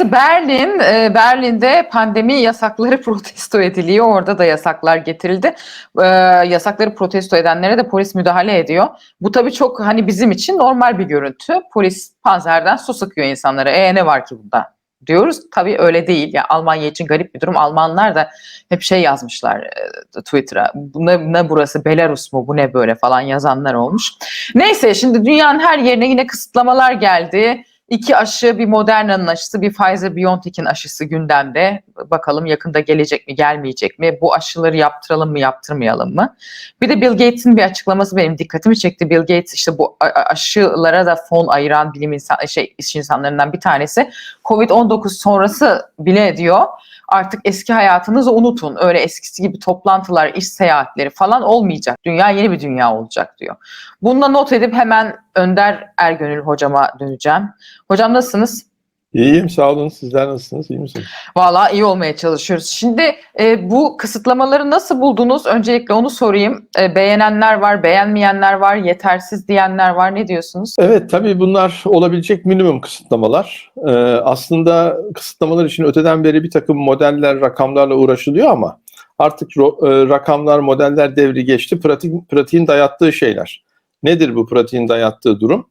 Burası Berlin. Ee, Berlin'de pandemi yasakları protesto ediliyor. Orada da yasaklar getirildi. Ee, yasakları protesto edenlere de polis müdahale ediyor. Bu tabii çok hani bizim için normal bir görüntü. Polis panzerden su sıkıyor insanlara. E ne var ki bunda? diyoruz. Tabii öyle değil. Ya Almanya için garip bir durum. Almanlar da hep şey yazmışlar e, Twitter'a. Bu ne, ne burası Belarus mu? Bu ne böyle falan yazanlar olmuş. Neyse şimdi dünyanın her yerine yine kısıtlamalar geldi. İki aşı, bir Moderna'nın aşısı, bir Pfizer-BioNTech'in aşısı gündemde. Bakalım yakında gelecek mi, gelmeyecek mi? Bu aşıları yaptıralım mı, yaptırmayalım mı? Bir de Bill Gates'in bir açıklaması benim dikkatimi çekti. Bill Gates işte bu aşılara da fon ayıran bilim insan, şey iş insanlarından bir tanesi. Covid-19 sonrası bile diyor artık eski hayatınızı unutun. Öyle eskisi gibi toplantılar, iş seyahatleri falan olmayacak. Dünya yeni bir dünya olacak diyor. Bununla not edip hemen Önder Ergönül hocama döneceğim. Hocam nasılsınız? İyiyim sağ olun. Sizler nasılsınız? İyi misiniz? Valla iyi olmaya çalışıyoruz. Şimdi e, bu kısıtlamaları nasıl buldunuz? Öncelikle onu sorayım. E, beğenenler var, beğenmeyenler var, yetersiz diyenler var. Ne diyorsunuz? Evet tabii bunlar olabilecek minimum kısıtlamalar. Ee, aslında kısıtlamalar için öteden beri bir takım modeller, rakamlarla uğraşılıyor ama artık ro- e, rakamlar, modeller devri geçti. Pratik, pratiğin dayattığı şeyler. Nedir bu pratiğin dayattığı durum?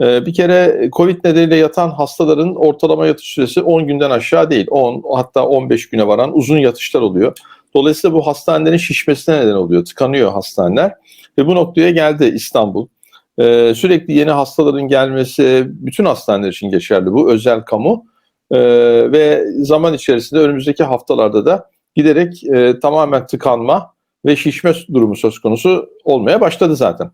Ee, bir kere Covid nedeniyle yatan hastaların ortalama yatış süresi 10 günden aşağı değil. 10 hatta 15 güne varan uzun yatışlar oluyor. Dolayısıyla bu hastanelerin şişmesine neden oluyor. Tıkanıyor hastaneler. Ve bu noktaya geldi İstanbul. Ee, sürekli yeni hastaların gelmesi bütün hastaneler için geçerli bu özel kamu Ee, ve zaman içerisinde önümüzdeki haftalarda da giderek e, tamamen tıkanma ve şişme durumu söz konusu olmaya başladı zaten.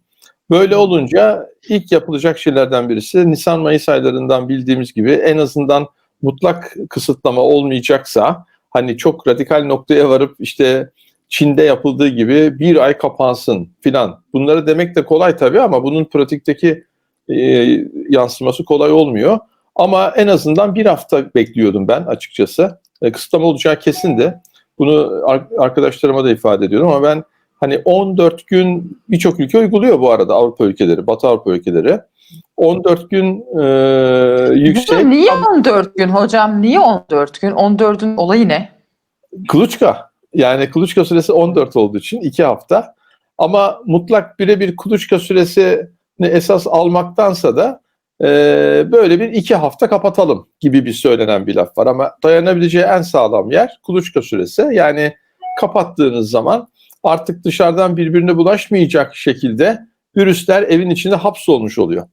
Böyle olunca ilk yapılacak şeylerden birisi Nisan-Mayıs aylarından bildiğimiz gibi en azından mutlak kısıtlama olmayacaksa hani çok radikal noktaya varıp işte Çin'de yapıldığı gibi bir ay kapansın filan. Bunları demek de kolay tabii ama bunun pratikteki e, yansıması kolay olmuyor. Ama en azından bir hafta bekliyordum ben açıkçası. E, kısıtlama olacağı kesin de. Bunu ar- arkadaşlarıma da ifade ediyorum ama ben hani 14 gün birçok ülke uyguluyor bu arada Avrupa ülkeleri, Batı Avrupa ülkeleri. 14 gün e, yüksek. Hocam niye 14 gün hocam? Niye 14 gün? 14'ün olayı ne? Kuluçka. Yani kuluçka süresi 14 olduğu için 2 hafta. Ama mutlak birebir kuluçka süresini esas almaktansa da e, böyle bir iki hafta kapatalım gibi bir söylenen bir laf var. Ama dayanabileceği en sağlam yer kuluçka süresi. Yani kapattığınız zaman artık dışarıdan birbirine bulaşmayacak şekilde virüsler evin içinde hapsolmuş oluyor.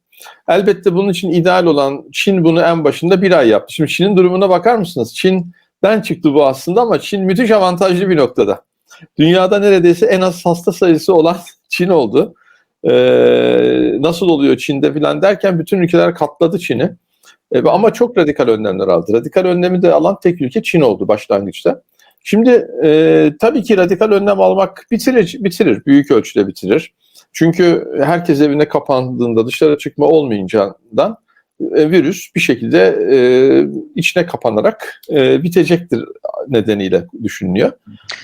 Elbette bunun için ideal olan Çin bunu en başında bir ay yaptı. Şimdi Çin'in durumuna bakar mısınız? Çin'den çıktı bu aslında ama Çin müthiş avantajlı bir noktada. Dünyada neredeyse en az hasta sayısı olan Çin oldu. Ee, nasıl oluyor Çin'de filan derken bütün ülkeler katladı Çin'i. Ee, ama çok radikal önlemler aldı. Radikal önlemi de alan tek ülke Çin oldu başlangıçta. Şimdi e, tabii ki radikal önlem almak bitirir, bitirir, büyük ölçüde bitirir. Çünkü herkes evine kapandığında dışarı çıkma olmayacağından e, virüs bir şekilde e, içine kapanarak e, bitecektir nedeniyle düşünülüyor.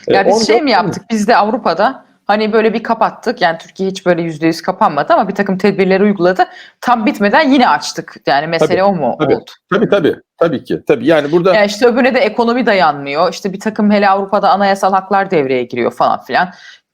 E, Ya biz ondan- şey mi yaptık? Biz de Avrupa'da hani böyle bir kapattık. Yani Türkiye hiç böyle %100 kapanmadı ama bir takım tedbirleri uyguladı. Tam bitmeden yine açtık. Yani mesele Tabii, o mu tabii. oldu? Tabii tabii. Tabii ki. Tabii. Yani burada Yani işte öbürüne de ekonomi dayanmıyor. İşte bir takım hele Avrupa'da anayasal haklar devreye giriyor falan filan.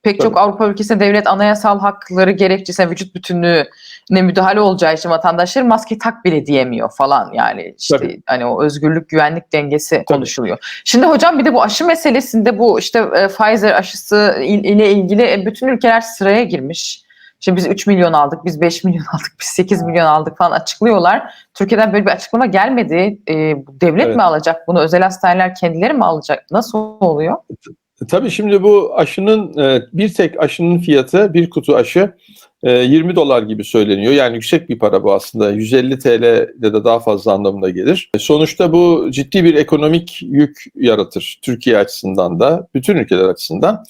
Pek çok Tabii. Avrupa ülkesinde devlet anayasal hakları gerekçesine vücut bütünlüğüne müdahale olacağı için vatandaşlar maske tak bile diyemiyor falan yani işte Tabii. hani o özgürlük güvenlik dengesi konuşuluyor. Şimdi hocam bir de bu aşı meselesinde bu işte e, Pfizer aşısı il- ile ilgili e, bütün ülkeler sıraya girmiş. Şimdi biz 3 milyon aldık, biz 5 milyon aldık, biz 8 milyon aldık falan açıklıyorlar. Türkiye'den böyle bir açıklama gelmedi. E, devlet Evet. mi alacak bunu? Özel hastaneler kendileri mi alacak? Nasıl oluyor? Tabii şimdi bu aşının e, bir tek aşının fiyatı bir kutu aşı e, 20 dolar gibi söyleniyor. Yani yüksek bir para bu aslında. 150 TL de de daha fazla anlamına gelir. E, Sonuçta bu ciddi bir ekonomik yük yaratır Türkiye açısından da, bütün ülkeler açısından.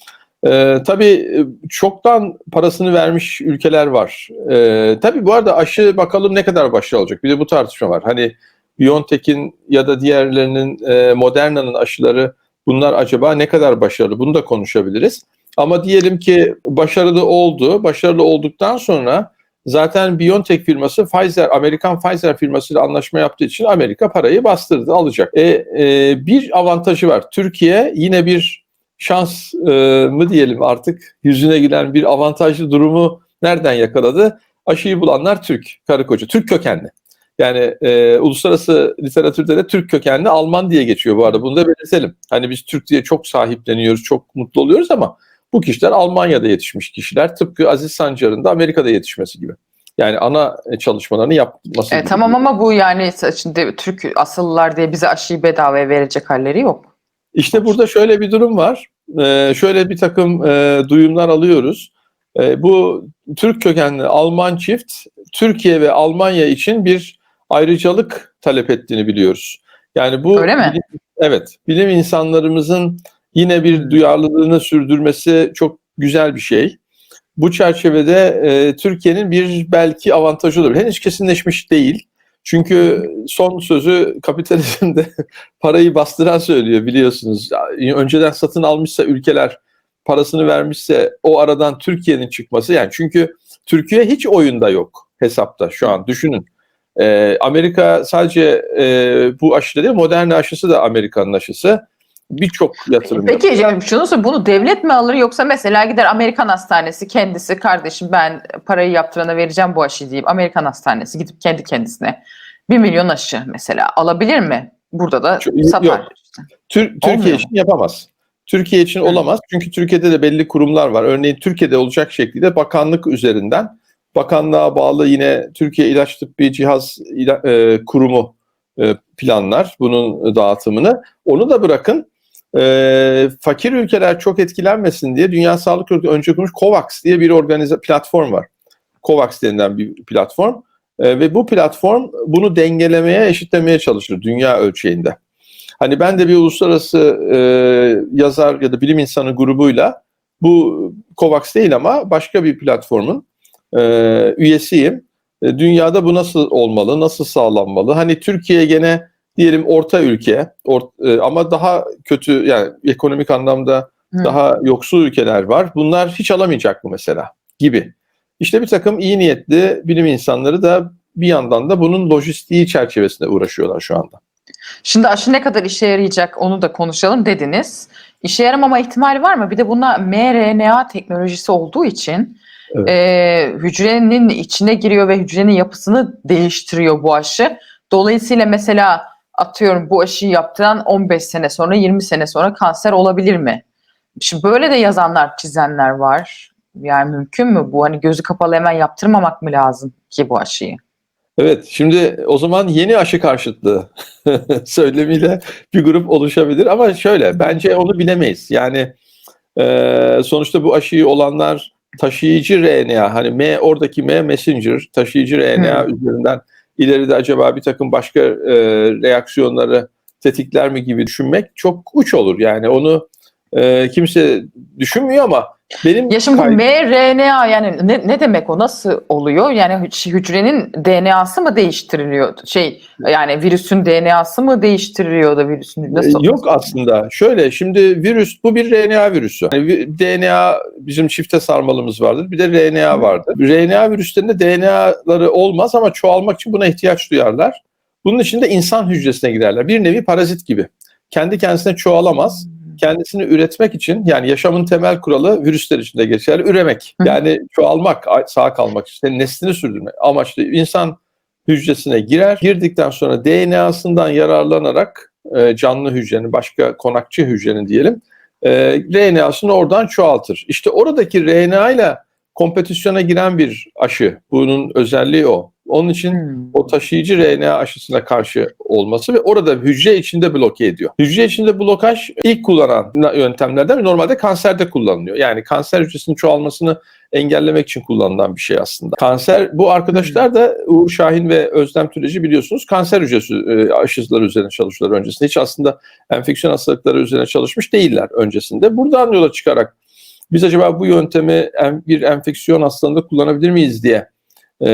E, tabii e, çoktan parasını vermiş ülkeler var. E, tabii bu arada aşı bakalım ne kadar başarılı olacak. Bir de bu tartışma var. Hani BioNTech'in ya da diğerlerinin e, Moderna'nın aşıları Bunlar acaba ne kadar başarılı? Bunu da konuşabiliriz. Ama diyelim ki başarılı oldu. Başarılı olduktan sonra Zaten BioNTech firması Pfizer, Amerikan Pfizer firmasıyla anlaşma yaptığı için Amerika parayı bastırdı, alacak. E, e, bir avantajı var. Türkiye yine bir şans e, mı diyelim artık yüzüne giden bir avantajlı durumu nereden yakaladı? Aşıyı bulanlar Türk, karı koca, Türk kökenli. Yani e, uluslararası literatürde de Türk kökenli Alman diye geçiyor bu arada. Bunu da belirtelim. Hani biz Türk diye çok sahipleniyoruz, çok mutlu oluyoruz ama bu kişiler Almanya'da yetişmiş kişiler. Tıpkı Aziz Sancar'ın da Amerika'da yetişmesi gibi. Yani ana çalışmalarını yapması E, gibi. tamam ama bu yani şimdi Türk asıllılar diye bize aşıyı bedavaya verecek halleri yok. İşte burada şöyle bir durum var. Ee, şöyle bir takım e, duyumlar alıyoruz. E, bu Türk kökenli Alman çift Türkiye ve Almanya için bir ayrıcalık talep ettiğini biliyoruz. Yani bu Öyle mi? evet, bilim insanlarımızın yine bir duyarlılığını sürdürmesi çok güzel bir şey. Bu çerçevede e, Türkiye'nin bir belki avantajı olur. Henüz kesinleşmiş değil. Çünkü son sözü kapitalizmde parayı bastıran söylüyor biliyorsunuz. Önceden satın almışsa ülkeler parasını vermişse o aradan Türkiye'nin çıkması yani çünkü Türkiye hiç oyunda yok hesapta şu an düşünün. Ee, Amerika sadece e, bu aşıda değil Moderna aşısı da Amerika'nın aşısı. Birçok yatırım Peki yani şunu sor, bunu devlet mi alır yoksa mesela gider Amerikan hastanesi kendisi kardeşim ben parayı yaptırana vereceğim bu aşıyı deyip Amerikan hastanesi gidip kendi kendisine bir milyon aşı mesela alabilir mi? Burada da Çok- satar. yok. Tür- Türkiye için yapamaz. Türkiye için olamaz. Çünkü Türkiye'de de belli kurumlar var. Örneğin Türkiye'de olacak şekilde bakanlık üzerinden bakanlığa bağlı yine Türkiye İlaç Tıbbi Cihaz e, Kurumu e, planlar bunun dağıtımını. Onu da bırakın e, fakir ülkeler çok etkilenmesin diye Dünya Sağlık Örgütü önce kurmuş COVAX diye bir organize platform var. COVAX denilen bir platform. E, ve bu platform bunu dengelemeye, eşitlemeye çalışır dünya ölçeğinde. Hani ben de bir uluslararası e, yazar ya da bilim insanı grubuyla bu COVAX değil ama başka bir platformun e, üyesiyim. E, dünyada bu nasıl olmalı, nasıl sağlanmalı? Hani Türkiye gene diyelim orta ülke or- e, ama daha kötü yani ekonomik anlamda Hı. daha yoksul ülkeler var. Bunlar hiç alamayacak mı mesela gibi. İşte bir takım iyi niyetli bilim insanları da bir yandan da bunun lojistiği çerçevesinde uğraşıyorlar şu anda. Şimdi aşı ne kadar işe yarayacak onu da konuşalım dediniz. İşe yaramama ihtimali var mı? Bir de buna mRNA teknolojisi olduğu için Evet. e, hücrenin içine giriyor ve hücrenin yapısını değiştiriyor bu aşı. Dolayısıyla mesela atıyorum bu aşıyı yaptıran 15 sene sonra 20 sene sonra kanser olabilir mi? Şimdi böyle de yazanlar çizenler var. Yani mümkün mü bu? Hani gözü kapalı hemen yaptırmamak mı lazım ki bu aşıyı? Evet, şimdi o zaman yeni aşı karşıtlığı söylemiyle bir grup oluşabilir ama şöyle, bence onu bilemeyiz. Yani e, sonuçta bu aşıyı olanlar taşıyıcı RNA, hani M oradaki M messenger taşıyıcı RNA üzerinden ileride acaba bir takım başka e, reaksiyonları tetikler mi gibi düşünmek çok uç olur. Yani onu e, kimse düşünmüyor ama benim Ya şimdi bu kay- mRNA yani ne, ne demek o nasıl oluyor? Yani hü- hücrenin DNA'sı mı değiştiriliyor? Şey yani virüsün DNA'sı mı değiştiriliyor da virüsün nasıl? Ee, Yok aslında. Şöyle şimdi virüs bu bir RNA virüsü. Yani DNA bizim çifte sarmalımız vardır. Bir de RNA vardır. RNA virüslerinde DNA'ları olmaz ama çoğalmak için buna ihtiyaç duyarlar. Bunun için de insan hücresine girerler. Bir nevi parazit gibi. Kendi kendisine çoğalamaz. Kendisini üretmek için yani yaşamın temel kuralı virüsler için de geçerli. Üremek. Yani çoğalmak, sağ kalmak işte neslini sürdürmek. Amaçlı insan hücresine girer. Girdikten sonra DNA'sından yararlanarak e, canlı hücrenin, başka konakçı hücrenin diyelim, e, RNA'sını oradan çoğaltır. İşte oradaki RNA ile kompetisyona giren bir aşı. Bunun özelliği o. Onun için Hmm. o taşıyıcı RNA aşısına karşı olması ve orada hücre içinde bloke ediyor. Hücre içinde blokaj ilk kullanan yöntemlerden normalde kanserde kullanılıyor. Yani kanser hücresinin çoğalmasını engellemek için kullanılan bir şey aslında. Kanser bu arkadaşlar da Uğur Şahin ve Özlem Türeci biliyorsunuz kanser hücresi e, aşıları üzerine çalışıyorlar öncesinde. Hiç aslında enfeksiyon hastalıkları üzerine çalışmış değiller öncesinde. Buradan yola çıkarak biz acaba bu yöntemi bir enfeksiyon hastalığında kullanabilir miyiz diye e,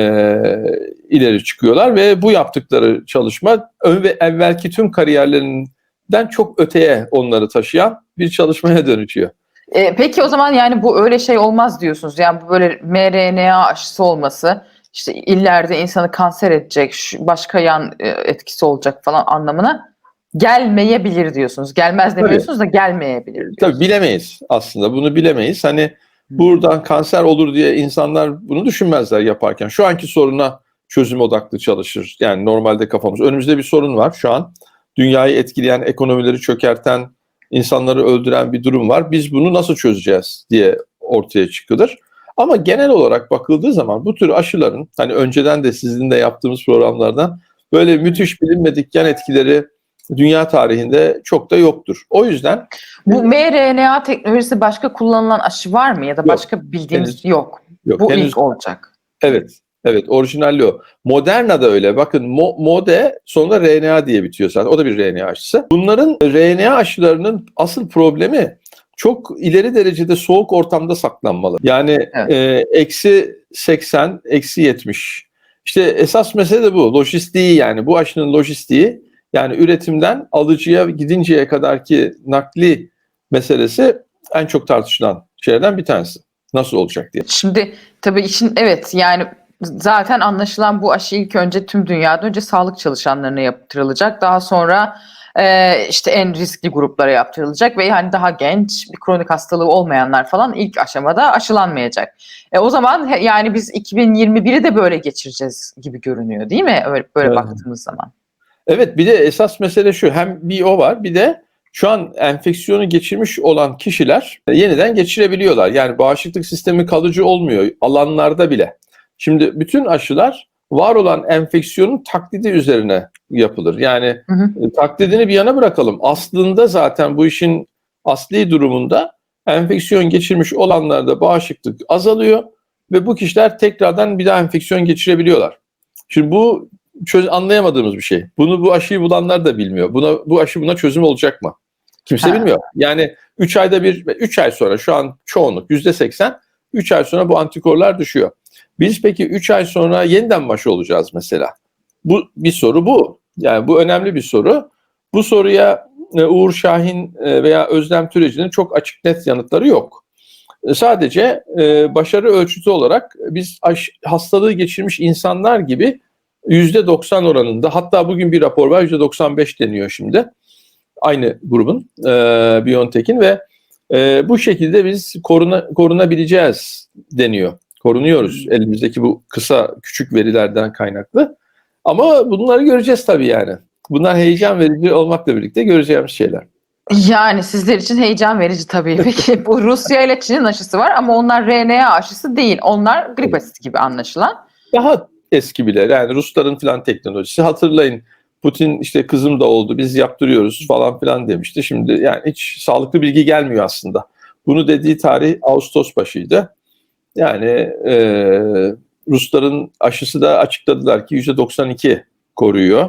ileri çıkıyorlar ve bu yaptıkları çalışma ön ve evvelki tüm kariyerlerinden çok öteye onları taşıyan bir çalışmaya dönüşüyor. E, peki o zaman yani bu öyle şey olmaz diyorsunuz. Yani bu böyle mRNA aşısı olması işte illerde insanı kanser edecek, başka yan e, etkisi olacak falan anlamına gelmeyebilir diyorsunuz. Gelmez demiyorsunuz da gelmeyebilir diyorsunuz. Tabii bilemeyiz aslında. Bunu bilemeyiz. Hani buradan kanser olur diye insanlar bunu düşünmezler yaparken. Şu anki soruna çözüm odaklı çalışır. Yani normalde kafamız. Önümüzde bir sorun var şu an. Dünyayı etkileyen, ekonomileri çökerten, insanları öldüren bir durum var. Biz bunu nasıl çözeceğiz diye ortaya çıkılır. Ama genel olarak bakıldığı zaman bu tür aşıların hani önceden de sizinle yaptığımız programlardan böyle müthiş bilinmedik yan etkileri dünya tarihinde çok da yoktur. O yüzden Bu mRNA teknolojisi başka kullanılan aşı var mı ya da Yok. başka bildiğimiz Henüz- yok. yok. Bu henüz ilk olacak. Evet. Evet orijinalli o. Moderna da öyle. Bakın Mo- Mode sonra RNA diye bitiyor zaten. O da bir RNA aşısı. Bunların RNA aşılarının asıl problemi çok ileri derecede soğuk ortamda saklanmalı. Yani Evet. e, eksi 80, eksi 70. İşte esas mesele de bu. Lojistiği yani bu aşının lojistiği yani üretimden alıcıya gidinceye kadarki nakli meselesi en çok tartışılan şeylerden bir tanesi. Nasıl olacak diye. Şimdi tabii için evet yani zaten anlaşılan bu aşı ilk önce tüm dünyada önce sağlık çalışanlarına yaptırılacak. Daha sonra e, işte en riskli gruplara yaptırılacak ve yani daha genç bir kronik hastalığı olmayanlar falan ilk aşamada aşılanmayacak. E, o zaman he- yani biz 2021'i de böyle geçireceğiz gibi görünüyor değil mi? Öyle, böyle Evet. baktığımız zaman. Evet bir de esas mesele şu hem bir o var bir de şu an enfeksiyonu geçirmiş olan kişiler yeniden geçirebiliyorlar. Yani bağışıklık sistemi kalıcı olmuyor alanlarda bile. Şimdi bütün aşılar var olan enfeksiyonun taklidi üzerine yapılır. Yani Hı hı. taklidini bir yana bırakalım. Aslında zaten bu işin asli durumunda enfeksiyon geçirmiş olanlarda bağışıklık azalıyor ve bu kişiler tekrardan bir daha enfeksiyon geçirebiliyorlar. Şimdi bu çöz anlayamadığımız bir şey. Bunu bu aşıyı bulanlar da bilmiyor. Buna bu aşı buna çözüm olacak mı? Kimse Ha. bilmiyor. Yani 3 ayda bir 3 ay sonra şu an çoğunluk %80 3 ay sonra bu antikorlar düşüyor. Biz peki 3 ay sonra yeniden başı olacağız mesela. Bu bir soru bu. Yani bu önemli bir soru. Bu soruya e, Uğur Şahin e, veya Özlem Türeci'nin çok açık net yanıtları yok. E, Sadece başarı ölçütü olarak biz hastalığı geçirmiş insanlar gibi %90 oranında hatta bugün bir rapor var %95 deniyor şimdi. Aynı grubun e, BioNTech'in ve e, bu şekilde biz koruna, korunabileceğiz deniyor. Korunuyoruz elimizdeki bu kısa küçük verilerden kaynaklı. Ama bunları göreceğiz tabii yani. Bunlar heyecan verici olmakla birlikte göreceğimiz şeyler. Yani sizler için heyecan verici tabii. Peki bu Rusya ile Çin'in aşısı var ama onlar RNA aşısı değil. Onlar grip aşısı gibi anlaşılan. Daha eski bile yani Rusların filan teknolojisi hatırlayın Putin işte kızım da oldu biz yaptırıyoruz falan filan demişti. Şimdi yani hiç sağlıklı bilgi gelmiyor aslında. Bunu dediği tarih Ağustos başıydı. Yani e, Rusların aşısı da açıkladılar ki %92 koruyor.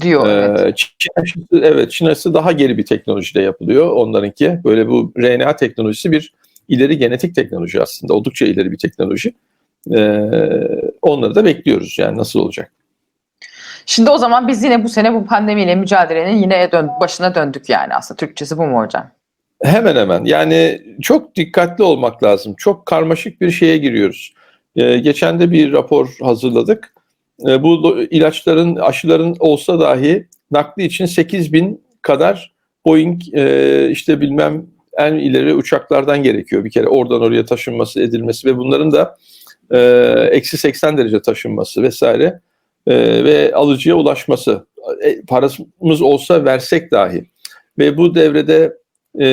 Diyor. evet. Ee, Çin aşısı, evet Çin aşısı daha geri bir teknolojide yapılıyor onlarınki. Böyle bu RNA teknolojisi bir ileri genetik teknoloji aslında. Oldukça ileri bir teknoloji. Ee, onları da bekliyoruz yani nasıl olacak. Şimdi o zaman biz yine bu sene bu pandemiyle mücadelenin yine dön başına döndük yani aslında. Türkçesi bu mu hocam? Hemen hemen yani çok dikkatli olmak lazım. Çok karmaşık bir şeye giriyoruz. Ee, geçen de bir rapor hazırladık. Ee, bu ilaçların, aşıların olsa dahi nakli için 8000 bin kadar Boeing e, işte bilmem en ileri uçaklardan gerekiyor bir kere oradan oraya taşınması edilmesi ve bunların da e, eksi 80 derece taşınması vesaire e, ve alıcıya ulaşması. E, parasımız olsa versek dahi ve bu devrede e,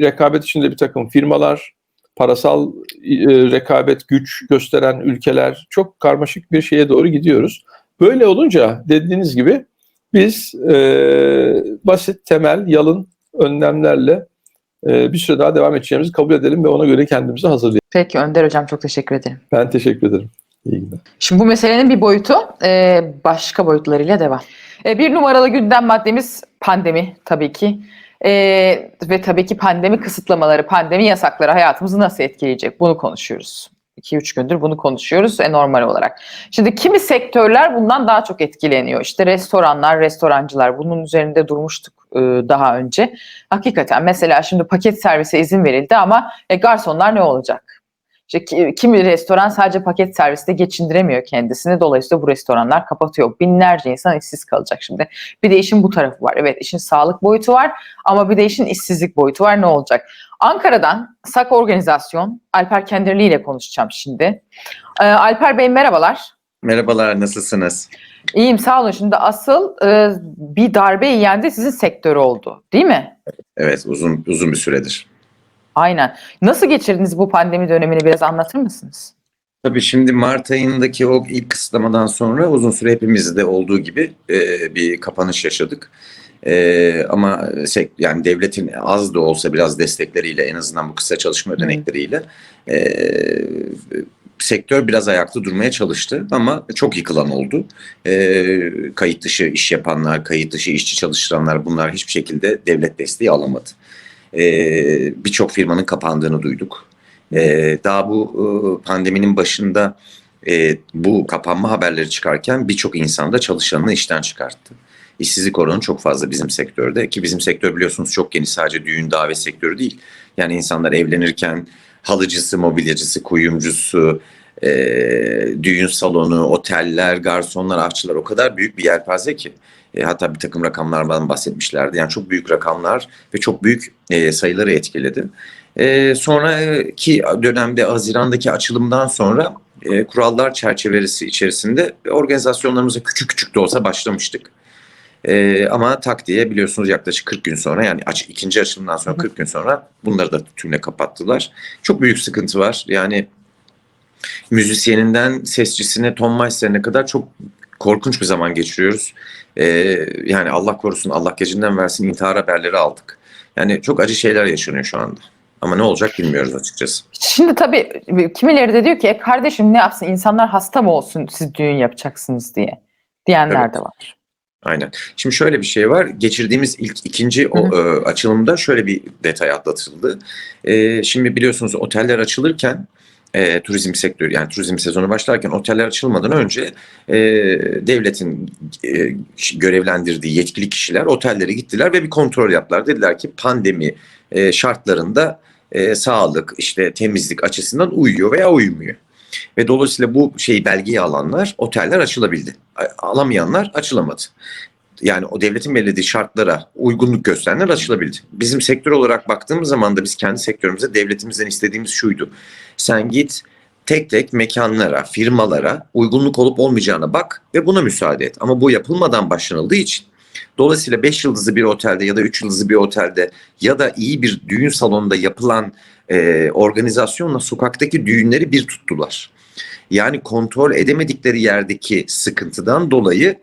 rekabet içinde bir takım firmalar, parasal e, rekabet güç gösteren ülkeler çok karmaşık bir şeye doğru gidiyoruz. Böyle olunca dediğiniz gibi biz e, basit, temel, yalın önlemlerle e, bir süre daha devam edeceğimizi kabul edelim ve ona göre kendimizi hazırlayalım. Peki Önder hocam çok teşekkür ederim. Ben teşekkür ederim. İyi günler. Şimdi bu meselenin bir boyutu e, başka boyutlarıyla devam. E, bir numaralı gündem maddemiz pandemi tabii ki. E, ve tabii ki pandemi kısıtlamaları, pandemi yasakları hayatımızı nasıl etkileyecek bunu konuşuyoruz. 2-3 gündür bunu konuşuyoruz e, normal olarak. Şimdi kimi sektörler bundan daha çok etkileniyor. İşte restoranlar, restorancılar bunun üzerinde durmuştuk e, daha önce. Hakikaten mesela şimdi paket servise izin verildi ama e, garsonlar ne olacak? İşte ki- kimi restoran sadece paket serviste geçindiremiyor kendisini. Dolayısıyla bu restoranlar kapatıyor. Binlerce insan işsiz kalacak şimdi. Bir de işin bu tarafı var. Evet işin sağlık boyutu var ama bir de işin işsizlik boyutu var. Ne olacak? Ankara'dan SAK Organizasyon Alper Kendirli ile konuşacağım şimdi. Ee, Alper Bey merhabalar. Merhabalar, nasılsınız? İyiyim sağ olun. Şimdi asıl e, bir darbe yiyen de sizin sektör oldu değil mi? Evet, uzun uzun bir süredir. Aynen. Nasıl geçirdiniz bu pandemi dönemini biraz anlatır mısınız? Tabii şimdi Mart ayındaki o ilk kısıtlamadan sonra uzun süre hepimizde olduğu gibi e, bir kapanış yaşadık. E, ama sek- yani devletin az da olsa biraz destekleriyle en azından bu kısa çalışma ödenekleriyle e, sektör biraz ayakta durmaya çalıştı ama çok yıkılan oldu. E, kayıt dışı iş yapanlar, kayıt dışı işçi çalıştıranlar bunlar hiçbir şekilde devlet desteği alamadı. E, Birçok firmanın kapandığını duyduk. E, daha bu e, pandeminin başında e, bu kapanma haberleri çıkarken birçok insan da çalışanını işten çıkarttı. İşsizlik oranı çok fazla bizim sektörde ki bizim sektör biliyorsunuz çok geniş sadece düğün davet sektörü değil. Yani insanlar evlenirken halıcısı, mobilyacısı, kuyumcusu, e, düğün salonu, oteller, garsonlar, aşçılar o kadar büyük bir yelpaze ki. E, hatta bir takım rakamlardan bahsetmişlerdi. Yani çok büyük rakamlar ve çok büyük e, sayıları etkiledi. E, sonraki dönemde Haziran'daki açılımdan sonra e, kurallar çerçevesi içerisinde organizasyonlarımıza küçük küçük de olsa başlamıştık. E, ama tak diye biliyorsunuz yaklaşık 40 gün sonra yani aç, ikinci açılımdan sonra 40 gün sonra bunları da tümle kapattılar. Çok büyük sıkıntı var. Yani müzisyeninden sesçisine, Meister'ine kadar çok korkunç bir zaman geçiriyoruz. E, yani Allah korusun, Allah gecinden versin intihar haberleri aldık. Yani çok acı şeyler yaşanıyor şu anda. Ama ne olacak bilmiyoruz açıkçası. Şimdi tabii kimileri de diyor ki e kardeşim ne yapsın insanlar hasta mı olsun siz düğün yapacaksınız diye diyenler Evet. de var. Aynen. Şimdi şöyle bir şey var. Geçirdiğimiz ilk ikinci o, e, açılımda şöyle bir detay atlatıldı. E, şimdi biliyorsunuz oteller açılırken e, turizm sektörü yani turizm sezonu başlarken oteller açılmadan önce e, devletin e, görevlendirdiği yetkili kişiler otellere gittiler ve bir kontrol yaptılar. Dediler ki pandemi e, şartlarında e, sağlık işte temizlik açısından uyuyor veya uymuyor. Ve dolayısıyla bu şeyi belgeyi alanlar oteller açılabildi. Alamayanlar açılamadı. Yani o devletin belirlediği şartlara uygunluk gösterenler açılabildi. Bizim sektör olarak baktığımız zaman da biz kendi sektörümüzde devletimizden istediğimiz şuydu. Sen git tek tek mekanlara, firmalara uygunluk olup olmayacağına bak ve buna müsaade et. Ama bu yapılmadan başlanıldığı için dolayısıyla 5 yıldızlı bir otelde ya da 3 yıldızlı bir otelde ya da iyi bir düğün salonunda yapılan e, organizasyonla sokaktaki düğünleri bir tuttular. Yani kontrol edemedikleri yerdeki sıkıntıdan dolayı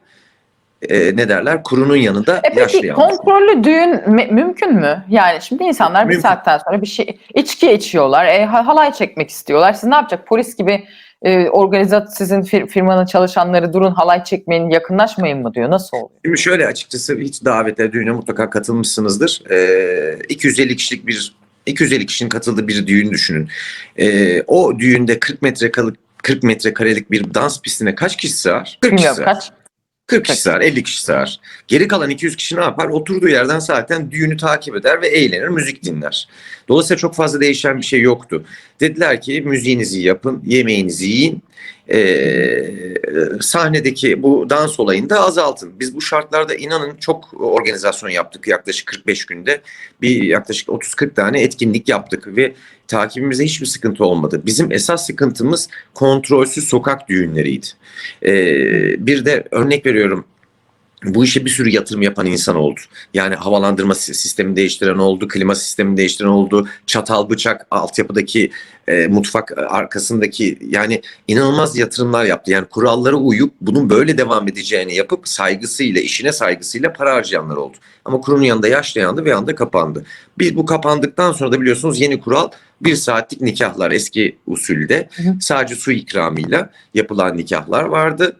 e, ne derler kurunun yanında E peki yaşlayan. kontrollü düğün me- mümkün mü? Yani şimdi insanlar bir Mümkün. saatten sonra bir şey içki içiyorlar, e, ha- halay çekmek istiyorlar. Siz ne yapacak? Polis gibi e, organizat sizin fir- firmanın çalışanları durun halay çekmeyin, yakınlaşmayın mı diyor. Nasıl oluyor? Şimdi şöyle açıkçası hiç davete düğüne mutlaka katılmışsınızdır. E, 250 kişilik bir 250 kişinin katıldığı bir düğün düşünün. E, o düğünde 40 metrekarelik 40 metrekarelik bir dans pistine kaç kişi sığar? 40 kişi sığar. kaç. 40 kişi sığar, 50 kişi sığar. Geri kalan 200 kişi ne yapar? Oturduğu yerden zaten düğünü takip eder ve eğlenir, müzik dinler. Dolayısıyla çok fazla değişen bir şey yoktu. Dediler ki müziğinizi yapın, yemeğinizi yiyin. Ee, sahnedeki bu dans olayını da azaltın. Biz bu şartlarda inanın çok organizasyon yaptık yaklaşık 45 günde. Bir yaklaşık 30-40 tane etkinlik yaptık ve takibimizde hiçbir sıkıntı olmadı. Bizim esas sıkıntımız kontrolsüz sokak düğünleriydi. Ee, bir de örnek veriyorum bu işe bir sürü yatırım yapan insan oldu. Yani havalandırma si- sistemi değiştiren oldu, klima sistemi değiştiren oldu, çatal bıçak altyapıdaki e, mutfak arkasındaki yani inanılmaz yatırımlar yaptı. Yani kurallara uyup bunun böyle devam edeceğini yapıp saygısıyla, işine saygısıyla para harcayanlar oldu. Ama kurunun yanında yaşlayandı ve anda kapandı. Biz bu kapandıktan sonra da biliyorsunuz yeni kural bir saatlik nikahlar eski usulde Hı hı. sadece su ikramıyla yapılan nikahlar vardı.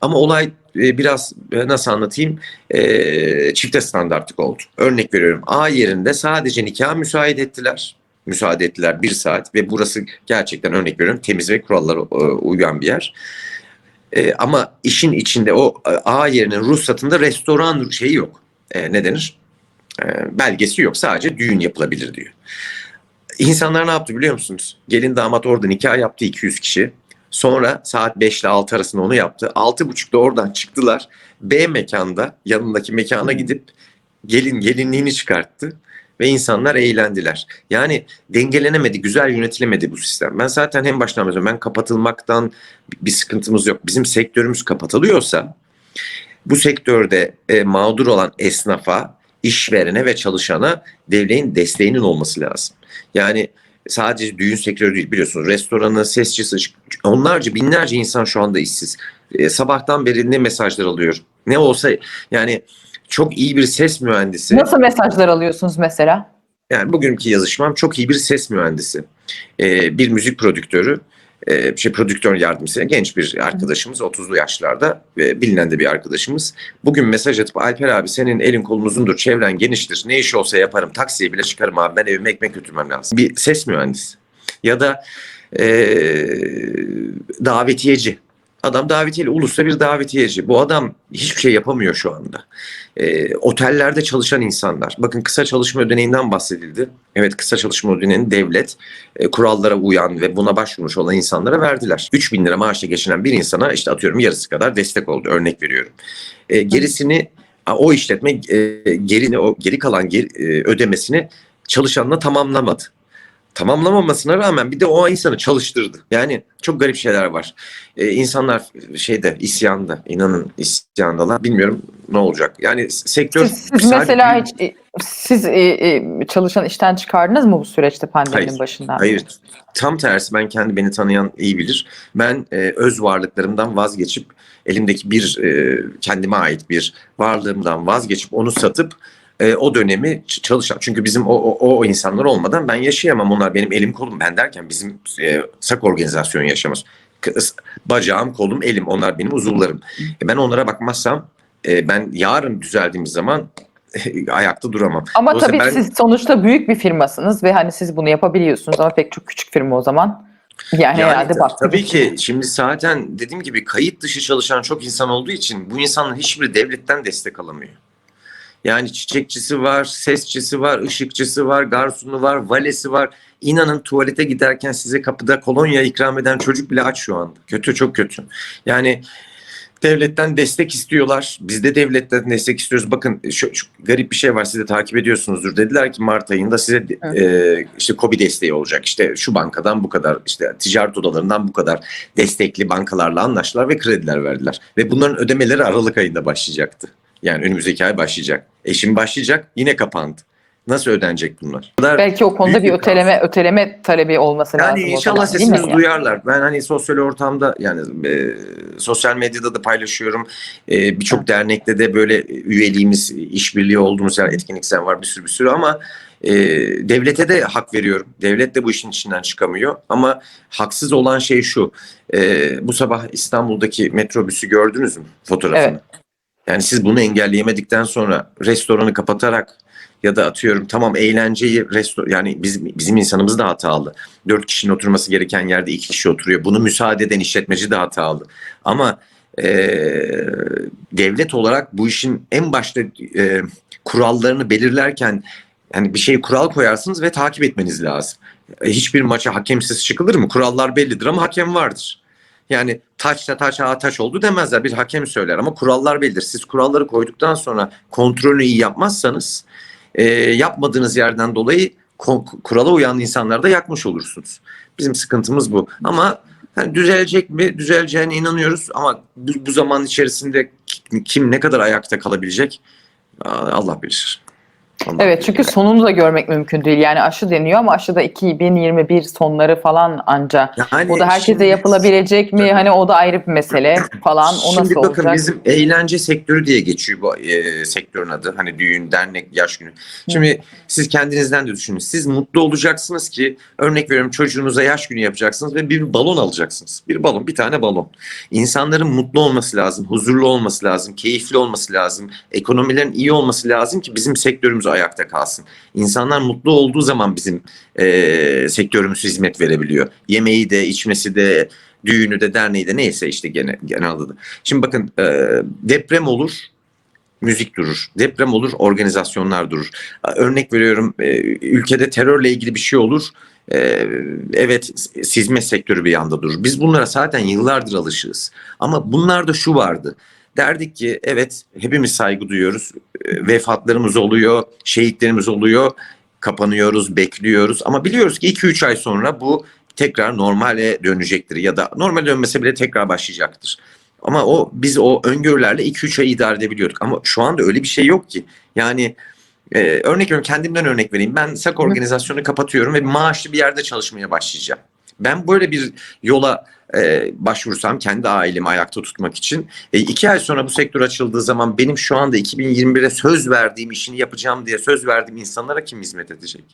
Ama olay e, biraz e, nasıl anlatayım e, çifte standartlık oldu. Örnek veriyorum A yerinde sadece nikah müsaade ettiler. Müsaade ettiler bir saat ve burası gerçekten örnek veriyorum temiz ve kurallara e, uyan bir yer. E, ama işin içinde o e, A yerinin ruhsatında restoran şeyi yok. E, ne denir? E, belgesi yok. Sadece düğün yapılabilir diyor. İnsanlar ne yaptı biliyor musunuz? Gelin damat orada nikah yaptı 200 kişi. Sonra saat 5 ile 6 arasında onu yaptı. 6.30'da oradan çıktılar. B mekanda yanındaki mekana gidip gelin gelinliğini çıkarttı ve insanlar eğlendiler. Yani dengelenemedi, güzel yönetilemedi bu sistem. Ben zaten en baştan söylüyorum. Ben kapatılmaktan bir sıkıntımız yok. Bizim sektörümüz kapatılıyorsa bu sektörde e, mağdur olan esnafa, işverene ve çalışana devletin desteğinin olması lazım. Yani sadece düğün sektörü değil biliyorsunuz. Restoranı, sesçisi, onlarca binlerce insan şu anda işsiz. E, sabahtan beri ne mesajlar alıyor. Ne olsa yani çok iyi bir ses mühendisi. Nasıl mesajlar alıyorsunuz mesela? Yani bugünkü yazışmam çok iyi bir ses mühendisi. Ee, bir müzik prodüktörü, e, şey prodüktör yardımcısı, genç bir arkadaşımız, 30'lu yaşlarda ve bilinen de bir arkadaşımız. Bugün mesaj atıp Alper abi senin elin kolun uzundur, çevren geniştir, ne iş olsa yaparım, taksiye bile çıkarım abi ben evime ekmek götürmem lazım. Bir ses mühendisi. Ya da e, davetiyeci. Adam davetiyeli, ulusta bir davetiyeci. Bu adam hiçbir şey yapamıyor şu anda. E, otellerde çalışan insanlar. Bakın kısa çalışma ödeneğinden bahsedildi. Evet kısa çalışma ödeneğini devlet e, kurallara uyan ve buna başvurmuş olan insanlara verdiler. 3 bin lira maaşla geçinen bir insana işte atıyorum yarısı kadar destek oldu. Örnek veriyorum. E, gerisini o işletme e, geri, o geri kalan geri, e, ödemesini çalışanına tamamlamadı tamamlamamasına rağmen bir de o insanı çalıştırdı. Yani çok garip şeyler var. Ee, insanlar şeyde isyanda, inanın isyandalar. Bilmiyorum ne olacak. Yani sektör Siz, siz mesela hiç e, siz e, e, çalışan işten çıkardınız mı bu süreçte pandeminin Hayır, başından? Hayır. Tam tersi ben kendi beni tanıyan iyi bilir. Ben e, öz varlıklarımdan vazgeçip elimdeki bir e, kendime ait bir varlığımdan vazgeçip onu satıp e, o dönemi çalışan. Çünkü bizim o, o, o insanlar olmadan ben yaşayamam. Onlar benim elim kolum. Ben derken bizim e, sak organizasyonu yaşamaz. Bacağım, kolum, elim. Onlar benim uzuvlarım. E, ben onlara bakmazsam e, ben yarın düzeldiğimiz zaman ayakta duramam. Ama tabii ben- siz sonuçta büyük bir firmasınız ve hani siz bunu yapabiliyorsunuz ama pek çok küçük firma o zaman. Yani, Yani herhalde tabii bir- ki şimdi zaten dediğim gibi kayıt dışı çalışan çok insan olduğu için bu insanların hiçbiri devletten destek alamıyor. Yani çiçekçisi var, sesçisi var, ışıkçısı var, garsonu var, valesi var. İnanın tuvalete giderken size kapıda kolonya ikram eden çocuk bile aç şu anda. Kötü çok kötü. Yani devletten destek istiyorlar. Biz de devletten destek istiyoruz. Bakın şu, şu garip bir şey var. Siz de takip ediyorsunuzdur. Dediler ki Mart ayında size Evet. e, işte KOBİ desteği olacak. İşte şu bankadan bu kadar, işte ticaret odalarından bu kadar destekli bankalarla anlaştılar ve krediler verdiler. Ve bunların ödemeleri Aralık ayında başlayacaktı. Yani önümüzdeki ay başlayacak. E şimdi başlayacak yine kapandı. Nasıl ödenecek bunlar? Bu kadar Belki o konuda bir öteleme öteleme talebi olması lazım. yani inşallah sesimizi duyarlar. Ben hani sosyal ortamda yani e, sosyal medyada da paylaşıyorum. E, Birçok dernekte de böyle üyeliğimiz, işbirliği olduğumuz yer etkinlikler var bir sürü bir sürü ama e, devlete de hak veriyorum. Devlet de bu işin içinden çıkamıyor. Ama haksız olan şey şu. e, bu sabah İstanbul'daki metrobüsü gördünüz mü fotoğrafını? Evet. Yani siz bunu engelleyemedikten sonra restoranı kapatarak ya da atıyorum tamam eğlenceyi resto yani bizim bizim insanımız da hatalı. Dört kişinin oturması gereken yerde iki kişi oturuyor. Bunu müsaade eden işletmeci de hatalı. Ama eee, devlet olarak bu işin en başta eee, kurallarını belirlerken yani bir şey kural koyarsınız ve takip etmeniz lazım. E, hiçbir maça hakemsiz çıkılır mı? Kurallar bellidir ama hakem vardır. Yani taç ha taç oldu demezler. Bir hakem söyler ama kurallar bellidir. Siz kuralları koyduktan sonra kontrolünü iyi yapmazsanız e, yapmadığınız yerden dolayı kurala uyan insanları da yakmış olursunuz. Bizim sıkıntımız bu. Ama yani düzelecek mi? Düzeleceğine inanıyoruz ama bu, bu zaman içerisinde kim, ne kadar ayakta kalabilecek Allah bilir. Allah Evet çünkü sonunu da görmek mümkün değil. Yani aşı deniyor ama aşıda 2021 sonları falan anca. Yani O da herkese şimdi- yapılabilecek mi? Hani o da ayrı bir mesele falan. O Şimdi nasıl bakın olacak? bizim eğlence sektörü diye geçiyor bu e, sektörün adı. Hani düğün, dernek, yaş günü. Şimdi siz kendinizden de düşünün. Siz mutlu olacaksınız ki örnek veriyorum çocuğunuza yaş günü yapacaksınız ve bir balon alacaksınız. Bir balon, bir tane balon. İnsanların mutlu olması lazım, huzurlu olması lazım, keyifli olması lazım, ekonomilerin iyi olması lazım ki bizim sektörümüz ayakta kalsın. İnsanlar mutlu olduğu zaman bizim e, sektörümüz hizmet verebiliyor. Yemeği de, içmesi de, düğünü de, derneği de neyse işte gene genel adı. Şimdi bakın e, deprem olur. müzik durur. Deprem olur, organizasyonlar durur. Örnek veriyorum, ülkede terörle ilgili bir şey olur. Evet, sizme sektörü bir yanda durur. Biz bunlara zaten yıllardır alışığız. Ama bunlarda şu vardı. Derdik ki evet hepimiz saygı duyuyoruz. E, Vefatlarımız oluyor, şehitlerimiz oluyor. Kapanıyoruz, bekliyoruz. Ama biliyoruz ki 2-3 ay sonra bu tekrar normale dönecektir. Ya da normale dönmese bile tekrar başlayacaktır. Ama o biz o öngörülerle 2-3 ay idare edebiliyorduk. Ama şu anda öyle bir şey yok ki. Yani e, örnek veriyorum kendimden örnek vereyim. Ben SAK organizasyonu kapatıyorum ve maaşlı bir yerde çalışmaya başlayacağım. Ben böyle bir yola e, başvursam kendi ailemi ayakta tutmak için e, iki ay sonra bu sektör açıldığı zaman benim şu anda 2021'e söz verdiğim işini yapacağım diye söz verdiğim insanlara kim hizmet edecek?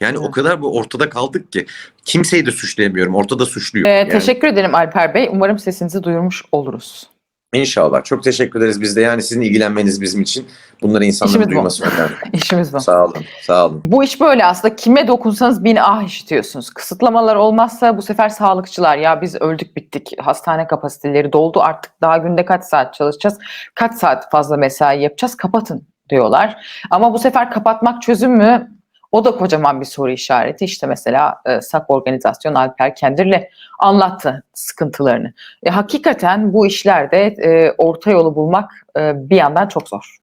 Yani o kadar bu ortada kaldık ki kimseyi de suçlayamıyorum. Ortada suçluyum. Ee, Yani Teşekkür ederim Alper Bey. Umarım sesinizi duyurmuş oluruz. İnşallah. Çok teşekkür ederiz biz de. Yani sizin ilgilenmeniz bizim için bunları insanların İşimiz bu. duyması önemli. İşimiz bu. Sağ olun. Sağ olun. Bu iş böyle aslında kime dokunsanız bin ah işitiyorsunuz. Kısıtlamalar olmazsa bu sefer sağlıkçılar ya biz öldük bittik hastane kapasiteleri doldu artık daha günde kaç saat çalışacağız kaç saat fazla mesai yapacağız kapatın diyorlar. Ama bu sefer kapatmak çözüm mü? O da kocaman bir soru işareti. İşte mesela e, SAK organizasyon Alper Kendir'le anlattı sıkıntılarını. E, hakikaten bu işlerde e, orta yolu bulmak e, bir yandan çok zor.